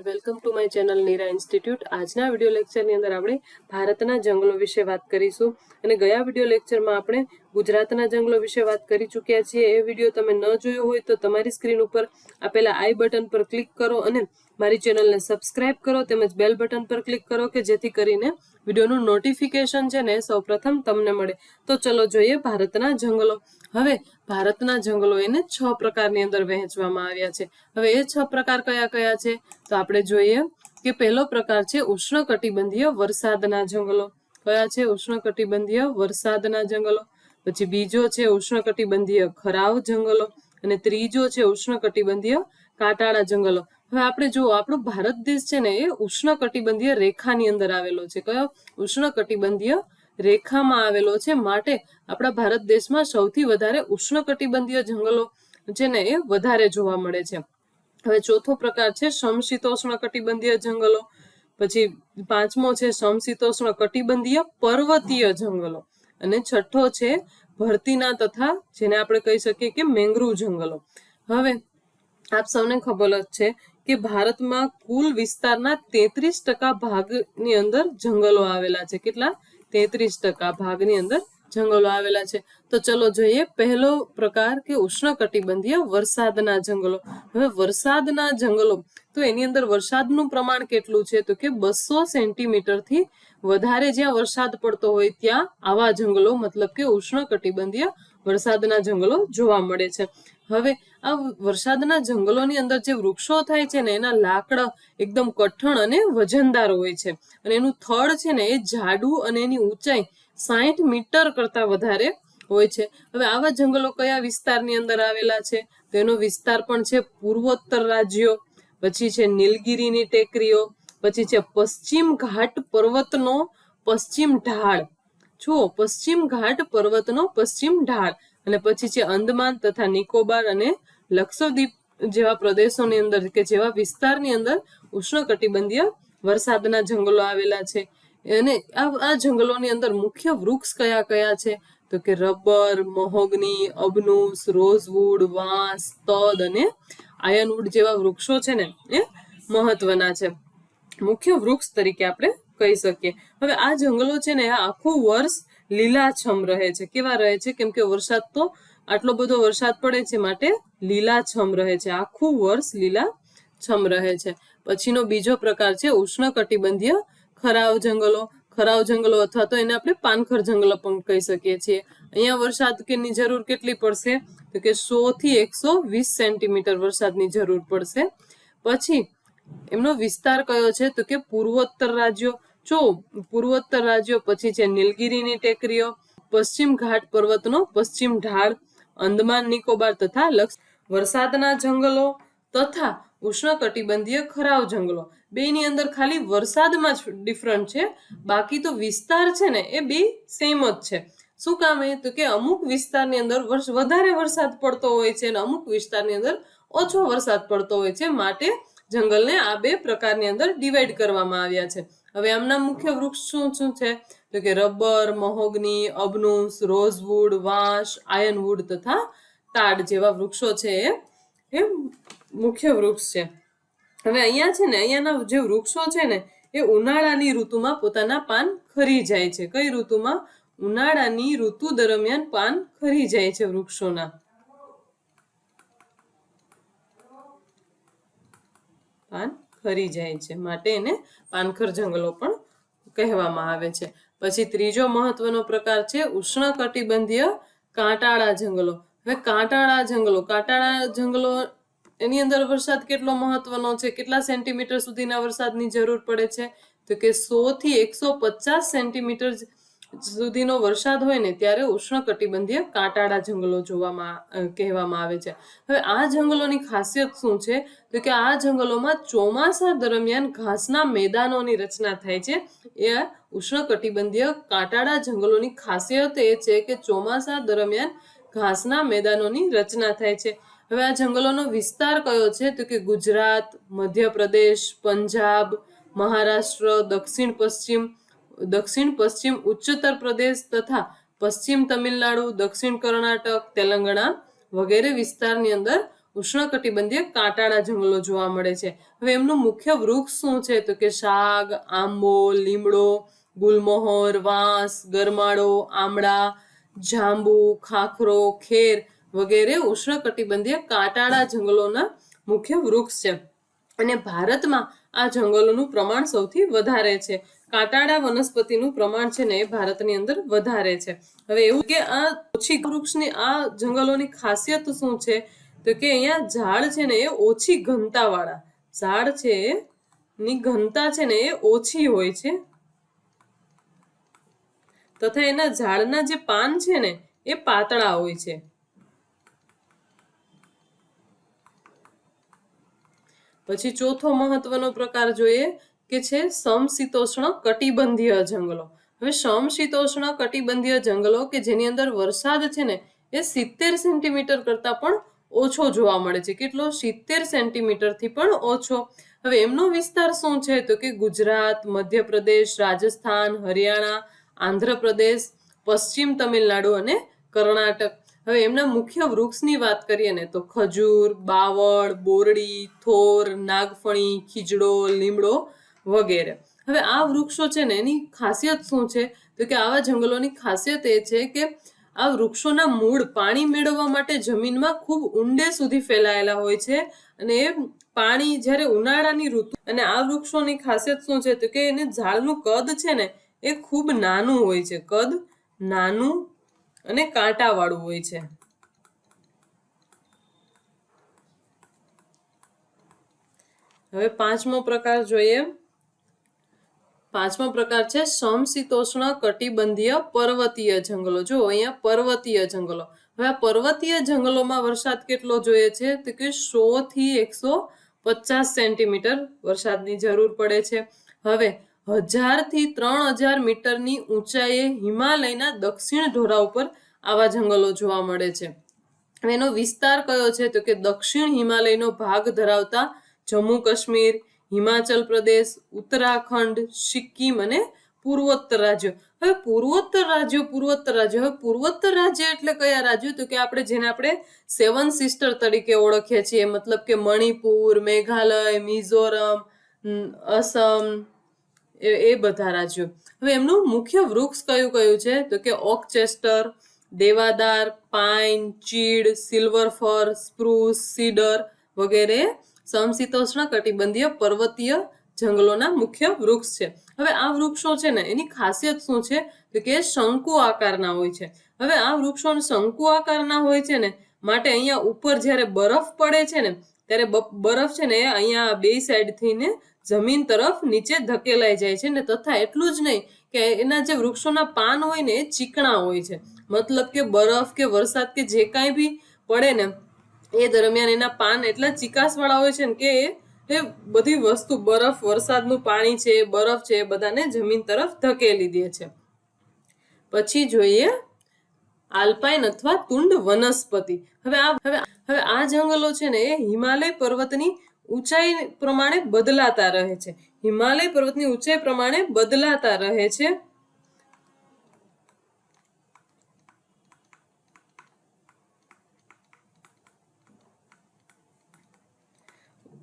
And welcome to my channel Neera institute આજના video લેક્ચરની અંદર આપણે ભારતના જંગલો વિશે વાત કરીશું. અને ગયા વીડિયો લેક્ચરમાં આપણે ગુજરાતના જંગલો વિશે વાત કરી ચૂક્યા છીએ. એ વીડિયો તમે ન જોયો હોય તો તમારી સ્ક્રીન ઉપર આપેલા આઈ બટન પર ક્લિક કરો અને મારી ચેનલને સબસ્ક્રાઇબ કરો તેમજ બેલ બટન પર ક્લિક કરો કે જેથી કરીને વિડીયોનું નોટિફિકેશન છે ને સૌપ્રથમ તમને મળે. તો ચલો જોઈએ ભારતના જંગલો. હવે ભારતના જંગલો એને છ પ્રકારની અંદર વહેંચવામાં આવ્યા છે. હવે એ છ પ્રકાર કયા કયા છે? તો આપણે જોઈએ કે પહેલો પ્રકાર છે ઉષ્ણકટિબંધીય વરસાદના જંગલો. કયા છે ઉષ્ણકટિબંધીય વરસાદના જંગલો? પછી બીજો છે ઉષ્ણકટિબંધીય ખરાવ જંગલો અને ત્રીજો છે ઉષ્ણકટિબંધીય કાંટાળા જંગલો. હવે આપણે જો આપણો ભારત દેશ છે ને એ ઉષ્ણકટિબંધીય રેખાની અંદર આવેલો છે. કયો? ઉષ્ણકટિબંધીય રેખામાં આવેલો છે. માટે આપણા ભારત દેશમાં સૌથી વધારે ઉષ્ણકટિબંધીય જંગલો છે ને એ વધારે જોવા મળે છે. હવે ચોથો પ્રકાર છે સમશીતોષ્ણ કટિબંધીય જંગલો. પછી પાંચમો છે સમશીતોષ્ણ કટિબંધીય પર્વતીય જંગલો. અને છઠ્ઠો છે ભરતીના તથા જેને આપણે કહી શકીએ કે મેંગ્રુવ જંગલો. હવે આપ સૌને ખબર જ છે કે ભારતમાં કુલ વિસ્તારના તેત્રીસ ટકા ભાગની અંદર જંગલો આવેલા છે. કેટલા? તેત્રીસ ટકા ભાગની અંદર જંગલો આવેલા છે. તો ચલો જોઈએ પહેલો પ્રકાર કે ઉષ્ણકટિબંધીય વરસાદના જંગલો. હવે વરસાદના જંગલો, તો એની અંદર વરસાદનું પ્રમાણ કેટલું છે? તો કે બસો સેન્ટીમીટરથી વધારે જ્યાં વરસાદ પડતો હોય ત્યાં આવા જંગલો, મતલબ કે ઉષ્ણકટિબંધીય વરસાદના જંગલો જોવા મળે છે. હવે આ વરસાદના જંગલોની અંદર જે વૃક્ષો થાય છે ને, એના લાકડા એકદમ કઠણ અને વજનદાર હોય છે. અને એનું થડ છે ને એ જાડું અને એની ઊંચાઈ સાહીઠ મીટર કરતા વધારે હોય છે. હવે આવા જંગલો કયા વિસ્તારની અંદર આવેલા છે? તો એનો વિસ્તાર પણ છે પૂર્વોત્તર રાજ્યો, પછી છે નીલગિરીની ટેકરીઓ પછી છે પશ્ચિમ ઘાટ પર્વતનો પશ્ચિમ ઢાળ. જો પશ્ચિમ ઘાટ પર્વતનો પશ્ચિમ ઢાળ. અને પછી છે અંદમાન તથા નિકોબાર અને લક્ષદ્વીપ જેવા પ્રદેશોની અંદર કે જેવા વિસ્તારની અંદર ઉષ્ણકટિબંધીય વરસાદના જંગલો આવેલા છે. અને આ જંગલોની અંદર મુખ્ય વૃક્ષ કયા કયા છે? તો કે રબર, મહોગની અબનુસ રોઝવુડ, વાંસ, તદ અને આયનવુડ જેવા વૃક્ષો છે ને, એ મહત્વના છે. મુખ્ય વૃક્ષ તરીકે આપણે કહી શકીએ. હવે આ જંગલો છે ને આખું વર્ષ લીલાછમ રહે છે. કેવા રહે છે? કેમ કે વરસાદ તો આટલો બધો વરસાદ પડે છે માટે લીલાછમ રહે છે. આખું વર્ષ લીલાછમ રહે છે. પછીનો બીજો પ્રકાર છે ઉષ્ણકટિબંધીય ખરાવ જંગલો. ખરાવ જંગલો અથવા તો એને આપણે પાનખર જંગલો પણ કહી શકીએ છીએ. અહીંયા વરસાદ કેની જરૂર કેટલી પડશે? તો કે સો થી એકસો વીસ સેન્ટીમીટર વરસાદની જરૂર પડશે. પછી એમનો વિસ્તાર કયો છે? તો કે પૂર્વોત્તર રાજ્યો. જો, પૂર્વોત્તર રાજ્યો પછી છે નીલગિરીની ટેકરીઓ, પશ્ચિમ ઘાટ પર્વતનો પશ્ચિમ ઢાળ, અંદમાન નિકોબાર તથા લક્ષ વરસાદના જંગલો તથા ઉષ્ણકટિબંધીય ખરાવ જંગલો. બેની અંદર ખાલી વરસાદમાં જ ડિફરન્ટ છે. બાકી તો વિસ્તાર છે ને એ બે સેમ જ છે. શું કામ એ? તો કે અમુક વિસ્તારની અંદર વર્ષ વધારે વરસાદ પડતો હોય છે અને અમુક વિસ્તારની અંદર ઓછો વરસાદ પડતો હોય છે. માટે જંગલને આ બે પ્રકારની અંદર ડિવાઈડ કરવામાં આવ્યા છે. હવે આમના મુખ્ય વૃક્ષ શું શું છે? તો કે રબર, મહોગની, અબનુસ, રોઝવુડ વાંસ આયનવુડ તથા તાડ જેવા વૃક્ષો છે એ મુખ્ય વૃક્ષ છે. હવે અહીંયા છે ને, અહીંયાના જે વૃક્ષો છે ને, એ ઉનાળાની ઋતુમાં પોતાના પાન ખરી જાય છે. કઈ ઋતુમાં? ઉનાળાની ઋતુ દરમિયાન પાન ખરી જાય છે વૃક્ષોના. પાન ખરી જાય છે. માટે એને પાનખર જંગલો પણ કહેવામાં આવે છે. પછી ત્રીજો મહત્વનો પ્રકાર છે ઉષ્ણકટિબંધીય કાંટાળા જંગલો. હવે કાંટાળા જંગલો કાંટાળા જંગલો એની અંદર વરસાદ કેટલો મહત્વનો છે? કેટલા સેન્ટીમીટર સુધીના વરસાદની જરૂર પડે છે? તો કે સો થી એકસો પચાસ સેન્ટીમીટર સુધીનો વરસાદ હોય ને ત્યારે ઉષ્ણકટિબંધીય કાંટાળા જંગલો જોવામાં કહેવામાં આવે છે. હવે આ જંગલોની ખાસિયત શું છે? તો કે આ જંગલોમાં ચોમાસા દરમિયાન ઘાસના મેદાનોની રચના થાય છે. એ ઉષ્ણકટિબંધીય કાંટાળા જંગલોની ખાસિયત એ છે કે ચોમાસા દરમિયાન ઘાસના મેદાનોની રચના થાય છે. હવે આ જંગલોનો વિસ્તાર કયો છે? તો કે ગુજરાત, મધ્યપ્રદેશ, પંજાબ, મહારાષ્ટ્ર, દક્ષિણ પશ્ચિમ દક્ષિણ, પશ્ચિમ, ઉચ્ચતર પ્રદેશ તથા પશ્ચિમ તમિલનાડુ, દક્ષિણ કર્ણાટક, તેલંગણા વગેરે વિસ્તારની અંદર ઉષ્ણકટિબંધીય કાંટાળા જંગલો જોવા મળે છે. હવે એમનું મુખ્ય વૃક્ષ શું છે? તો કે શાગ આંબો, લીમડો, ગુલમોહર, વાંસ, ગરમાળો, આમળા, જાંબુ, ખાખરો, ખેર વગેરે ઉષ્ણકટિબંધીય કાંટાળા જંગલોના મુખ્ય વૃક્ષ છે. અને ભારતમાં આ જંગલોનું પ્રમાણ સૌથી વધારે છે. કાંટાળા વનસ્પતિનું પ્રમાણ છે ને એ ભારતની અંદર વધારે છે. હવે એવું કે આ ઓછી વૃક્ષની, આ જંગલોની ખાસિયત શું છે? તો કે અહીંયા ઝાડ છે ને એ ઓછી ઘનતા વાળા ઝાડ છે ની ઘનતા છે ને એ ઓછી હોય છે. તથા એના ઝાડના જે પાન છે ને એ પાતળા હોય છે. પછી ચોથો મહત્વનો પ્રકાર જોઈએ કે છે સમશીતોષ્ણ કટિબંધીય જંગલો. હવે સમશીતોષ્ણ કટિબંધીય જંગલો કે જેની અંદર વરસાદ છે ને, એ સિત્તેર સેન્ટીમીટર કરતા પણ ઓછો જોવા મળે છે. કેટલો? સિત્તેર સેન્ટીમીટરથી પણ ઓછો. હવે એમનો વિસ્તાર શું છે? તો કે ગુજરાત, મધ્યપ્રદેશ, રાજસ્થાન, હરિયાણા, આંધ્રપ્રદેશ, પશ્ચિમ તમિલનાડુ અને કર્ણાટક. હવે એમના મુખ્ય વૃક્ષની વાત કરીએ ને, તો ખજૂર, બાવળ, બોરડી, થોર, નાગફણી, ખીજડો, લીમડો વગેરે. હવે આ વૃક્ષો છે ને, એની ખાસિયત શું છે? તો કે આવા જંગલોની ખાસિયત એ છે કે આ વૃક્ષોના મૂળ પાણી મેળવવા માટે જમીનમાં ખૂબ ઊંડે સુધી ફેલાયેલા હોય છે અને એ પાણી જ્યારે ઉનાળાની ઋતુ અને આ વૃક્ષોની ખાસિયત શું છે? તો કે એને ઝાડનું કદ છે ને, એ ખૂબ નાનું હોય છે. કદ નાનું અને કાંટાવાળું હોય છે. હવે પાંચમો પ્રકાર જોઈએ. પાંચમો પ્રકાર છે સમશીતોષ્ણ કટિબંધીય પર્વતીય જંગલો. જો અહીંયા પર્વતીય જંગલો. હવે આ પર્વતીય જંગલોમાં વરસાદ કેટલો જોઈએ છે? તો કે સો થી એકસો પચાસ સેન્ટીમીટર વરસાદની જરૂર પડે છે. હવે, હજારથી ત્રણ હજાર મીટરની ઊંચાઈએ હિમાલયના દક્ષિણ ઢોરા ઉપર આવા જંગલો જોવા મળે છે. એનો વિસ્તાર કયો છે? તો કે દક્ષિણ હિમાલયનો ભાગ ધરાવતા જમ્મુ કાશ્મીર હિમાચલ પ્રદેશ, ઉત્તરાખંડ, સિક્કિમ અને પૂર્વોત્તર રાજ્યો. હવે પૂર્વોત્તર રાજ્યો પૂર્વોત્તર રાજ્યો. હવે પૂર્વોત્તર રાજ્ય એટલે કયા રાજ્યો? તો કે આપણે જેને આપણે સેવન સિસ્ટર તરીકે ઓળખીએ છીએ. મતલબ કે મણિપુર, મેઘાલય, મિઝોરમ અસમ, એ બધા રાજ્યો. હવે એમનું મુખ્ય વૃક્ષ કયું કયું છે? તો કે ઓકચેસ્ટર, દેવાદાર, પાઇન, ચીડ સિલ્વર ફર સ્પ્રુસ, સીડર વગેરે સમશીતોષ્ણ કટિબંધીય પર્વતીય જંગલોના મુખ્ય વૃક્ષ છે. હવે આ વૃક્ષો છે ને, એની ખાસિયત શું છે? તો કે શંકુ આકારના હોય છે. હવે આ વૃક્ષો શંકુ આકારના હોય છે ને, માટે અહીંયા ઉપર જ્યારે બરફ પડે છે ને, ત્યારે બરફ છે ને અહીંયા બે સાઈડથી ને જમીન તરફ નીચે ધકેલાઈ જાય છે ને, તથા એટલું જ નહીં કે એના જે વૃક્ષોના પાન હોય ને, એ ચીકણા હોય છે. મતલબ કે બરફ કે વરસાદ કે જે કાંઈ બી પડે ને એ દરમિયાન એના પાન એટલા ચીકાસવાળા હોય છે ને કે એ- બધી વસ્તુ, બરફ, વરસાદનું પાણી છે, બરફ છે બધાને જમીન તરફ ધકેલી દે છે. પછી જોઈએ આલ્પાઇન અથવા તુંડ વનસ્પતિ. હવે આ, હવે હવે આ જંગલો છે ને એ હિમાલય પર્વતની ઊંચાઈ પ્રમાણે બદલાતા રહે છે. હિમાલય પર્વતની ઊંચાઈ પ્રમાણે બદલાતા રહે છે.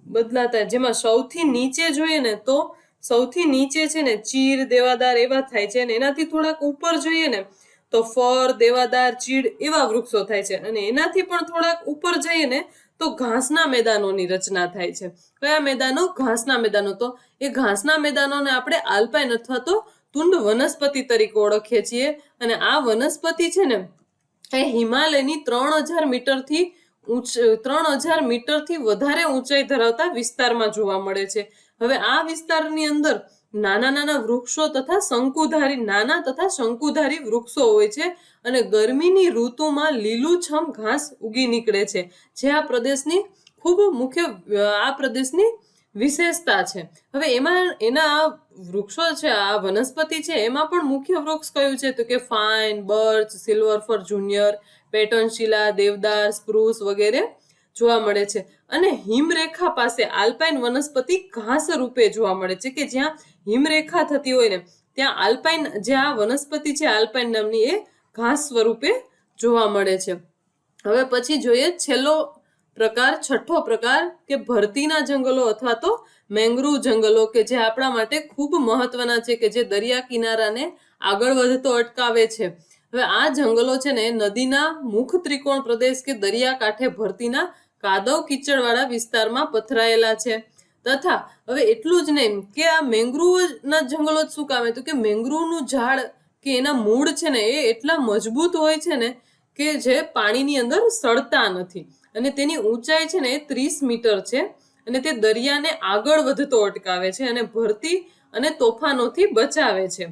બદલાતા જેમાં સૌથી નીચે જોઈએ ને તો સૌથી નીચે છે ને ચીર, દેવાદાર એવા થાય છે અને એનાથી થોડાક ઉપર જોઈએ ને તો ફર, દેવાદાર, ચીડ એવા વૃક્ષો થાય છે. અને એનાથી પણ થોડાક ઉપર જઈએ ને તો ઘાસના મેદાનોની રચના થાય છે. કયા મેદાનો? ઘાસના મેદાનો. તો એ ઘાસના મેદાનોને આપણે આલ્પાઇન અથવા તો તુંડ વનસ્પતિ તરીકે ઓળખીએ છીએ. અને આ વનસ્પતિ છે ને એ હિમાલયની ત્રણ હજાર મીટરથી ઊંચ ત્રણ હજાર મીટરથી વધારે ઊંચાઈ ધરાવતા વિસ્તારમાં જોવા મળે છે. હવે આ વિસ્તારની અંદર નાના નાના વૃક્ષો તથા શંકુધારી, નાના તથા શંકુધારી વૃક્ષો હોય છે અને ગરમીની ઋતુમાં લીલુંછમ ઘાસ ઉગી નીકળે છે. જે આ પ્રદેશની ખૂબ મુખ્ય આ પ્રદેશની વિશેષતા છે. હવે એમાં, એના વૃક્ષો છે, આ વનસ્પતિ છે, એમાં પણ મુખ્ય વૃક્ષ કયું છે? તો કે pine, birch, silver fir juniper પેટનશિલા deodar, spruce વગેરે જોવા મળે છે. અને હિમરેખા પાસે આલ્પાઇન વનસ્પતિ ઘાસ રૂપે જોવા મળે છે કે જ્યાં હિમરેખા થતી હોય ને, ત્યાં આલ્પાઇન જે આ વનસ્પતિ છે, આલ્પાઇન નામની એ ઘાસ સ્વરૂપે જોવા મળે છે. હવે પછી જોઈએ છેલ્લો પ્રકાર, છઠ્ઠો પ્રકાર કે ભરતીના જંગલો અથવા તો મેંગ્રુવ જંગલો કે જે આપણા માટે ખૂબ મહત્વના છે કે જે દરિયા કિનારાને આગળ વધતો અટકાવે છે. હવે આ જંગલો છે ને નદીના મુખ ત્રિકોણ પ્રદેશ કે દરિયા કાંઠે ભરતીના કાદવ કીચડવાળા વિસ્તારમાં પથરાયેલા છે. તથા હવે એટલું જ નહીં કે આ મેંગ્રુવના જંગલો જ શું કામે તો કે મેંગ્રુવનું ઝાડ કે એના મૂળ છે ને એ એટલા મજબૂત હોય છે ને કે જે પાણીની અંદર સડતા નથી. અને તેની ઊંચાઈ છે ને એ ત્રીસ મીટર છે અને તે દરિયાને આગળ વધતો અટકાવે છે અને ભરતી અને તોફાનોથી બચાવે છે.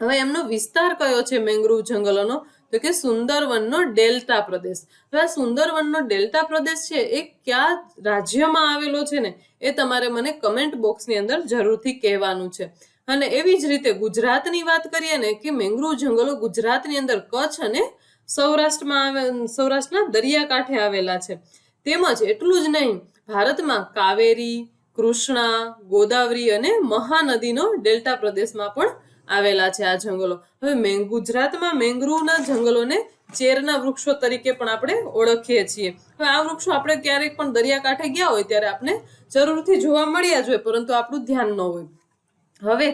હવે એમનો વિસ્તાર કયો છે મેંગ્રુવ જંગલોનો? તો કે સુંદરવનનો ડેલ્ટા પ્રદેશ. હવે આ સુંદરવનનો ડેલ્ટા પ્રદેશ છે એ કયા રાજ્યમાં આવેલો છે ને? એ તમારે મને કમેન્ટ બોક્સની અંદર જરૂરથી કહેવાનું છે. અને એવી જ રીતે ગુજરાતની વાત કરીએ ને કે મેંગ્રુવ જંગલો ગુજરાતની અંદર કચ્છ અને સૌરાષ્ટ્રમાં આવે, સૌરાષ્ટ્રના દરિયાકાંઠે આવેલા છે. તેમજ એટલું જ નહીં, ભારતમાં કાવેરી, કૃષ્ણા, ગોદાવરી અને મહાનદીનો ડેલ્ટા પ્રદેશમાં પણ આવેલા છે આ જંગલો. હવે ગુજરાતમાં મેંગ્રુવના જંગલોને ચેરના વૃક્ષો તરીકે પણ આપણે ઓળખીએ છીએ. હવે આ વૃક્ષો આપણે ક્યારેક પણ દરિયાકાંઠે ગયા હોય ત્યારે આપણે જરૂરથી જોવા મળ્યા જ હોય, પરંતુ આપણું ધ્યાન ન હોય. હવે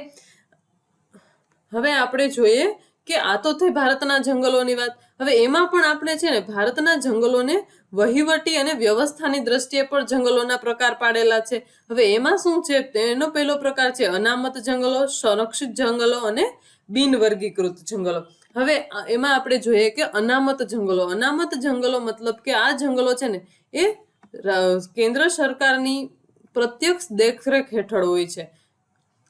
હવે આપણે જોઈએ કે આ તો થઈ ભારતના જંગલોની વાત. હવે એમાં પણ આપણે છે ને ભારતના જંગલોને વહીવટી અને વ્યવસ્થાની દ્રષ્ટિએ પણ જંગલોના પ્રકાર પાડેલા છે. હવે એમાં શું છે? તેનો પહેલો પ્રકાર છે અનામત જંગલો, સંરક્ષિત જંગલો અને બિનવર્ગીકૃત જંગલો. હવે એમાં આપણે જોઈએ કે અનામત જંગલો. અનામત જંગલો મતલબ કે આ જંગલો છે ને, એ કેન્દ્ર સરકારની પ્રત્યક્ષ દેખરેખ હેઠળ હોય છે.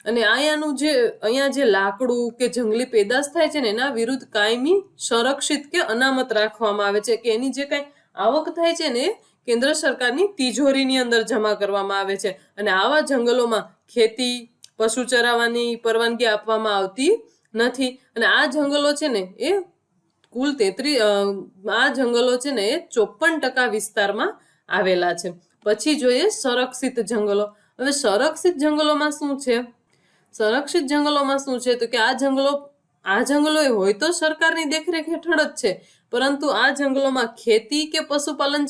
અને અહીંયાનું જે, અહીંયા જે લાકડું કે જંગલી પેદાશ થાય છે ને, એના વિરુદ્ધ કાયમી સંરક્ષિત કે અનામત રાખવામાં આવે છે કે એની જે કાંઈ આવક થાય છે ને, કેન્દ્ર સરકારની તિજોરીની અંદર જમા કરવામાં આવે છે. અને આવા જંગલોમાં ખેતી પશુ ચરાવવાની પરવાનગી આપવામાં આવતી નથી. અને આ જંગલો છે ને, એ કુલ તેત્રી આ જંગલો છે ને, એ ચોપન ટકા વિસ્તારમાં આવેલા છે. પછી જોઈએ સંરક્ષિત જંગલો. હવે સંરક્ષિત જંગલોમાં શું છે? સંરક્ષિત જંગલોમાં શું છે? તો કે આ જંગલો આ જંગલો હોય તો સરકારની દેખરેખ હેઠળ જ છે, પરંતુ આ જંગલોમાં ખેતી કે પશુપાલન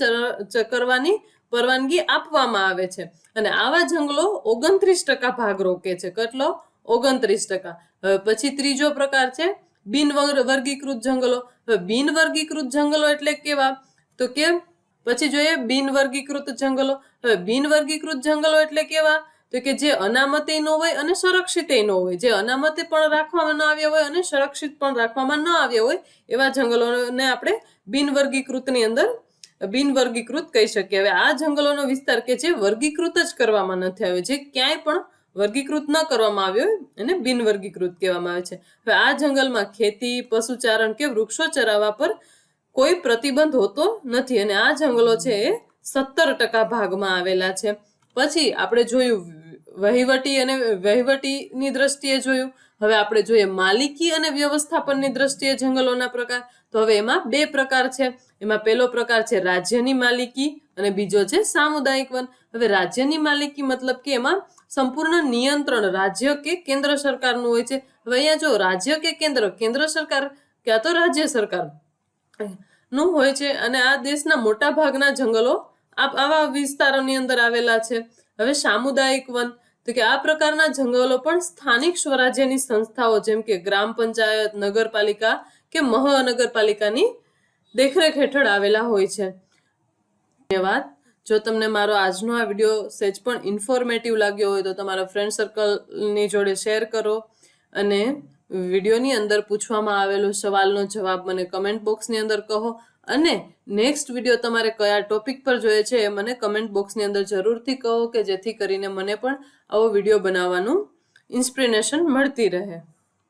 કરવાની પરવાનગી આપવામાં આવે છે. અને આવા જંગલો ઓગણત્રીસ ટકા ભાગ રોકે છે. કેટલો? ઓગણત્રીસ ટકા. હવે પછી ત્રીજો પ્રકાર છે, બિન વર્ગીકૃત જંગલો. હવે બિન વર્ગીકૃત જંગલો એટલે કેવા? તો કે પછી જોઈએ બિન વર્ગીકૃત જંગલો. હવે બિન વર્ગીકૃત જંગલો એટલે કેવા? તો કે જે અનામતે ન હોય અને સંરક્ષિત ન હોય, જે અનામતે પણ રાખવામાં ન આવ્યા હોય અને સુરક્ષિત પણ રાખવામાં ન આવ્યા હોય, એવા જંગલોને આપણે બિનવર્ગીકૃતની અંદર, બિનવર્ગીકૃત કહી શકીએ. હવે આ જંગલોનો વિસ્તાર કે જે વર્ગીકૃત જ કરવામાં નથી આવ્યો, જે ક્યાંય પણ વર્ગીકૃત ન કરવામાં આવ્યો એને બિનવર્ગીકૃત કહેવામાં આવે છે. હવે આ જંગલમાં ખેતી, પશુચારણ કે વૃક્ષો ચરાવવા પર કોઈ પ્રતિબંધ હોતો નથી અને આ જંગલો છે એ સત્તર ટકા ભાગમાં આવેલા છે. પછી આપણે જોયું વહીવટી અને વહીવટીની દ્રષ્ટિએ જોયું. હવે આપણે જોઈએ માલિકી અને વ્યવસ્થાપનની દ્રષ્ટિએ જંગલોના પ્રકાર. તો હવે એમાં બે પ્રકાર છે. એમાં પહેલો પ્રકાર છે રાજ્યની માલિકી અને બીજો છે સામુદાયિક વન. હવે રાજ્યની માલિકી મતલબ કે એમાં સંપૂર્ણ નિયંત્રણ રાજ્ય કે કેન્દ્ર સરકારનું હોય છે. હવે અહીંયા જો રાજ્ય કે કેન્દ્ર કેન્દ્ર સરકાર ક્યાં તો રાજ્ય સરકારનું હોય છે. અને આ દેશના મોટા ભાગના જંગલો આવા વિસ્તારોની અંદર આવેલા છે. હવે સામુદાયિક વન, તો કે આ પ્રકારના જંગલો પણ સ્થાનિક સ્વરાજ્યની સંસ્થાઓ જેમ કે ગ્રામ પંચાયત, નગરપાલિકા કે મહાનગરપાલિકાની દેખરેખ હેઠળ આવેલા હોય છે. ધન્યવાદ. જો તમને મારો આજનો આ વીડિયો સહેજ પણ ઇન્ફોર્મેટિવ લાગ્યો હોય તો તમારા ફ્રેન્ડ સર્કલની જોડે શેર કરો અને વિડીયોની અંદર પૂછવામાં આવેલો સવાલનો જવાબ મને કમેન્ટ બોક્સની અંદર કહો. અને નેક્સ્ટ વીડિયો તમારે કયા ટોપિક પર જોઈએ છે એ મને કમેન્ટ બોક્સની અંદર જરૂરથી કહો કે જેથી કરીને મને પણ આવો વીડિયો બનાવવાનું ઇન્સ્પિરેશન મળતી રહે.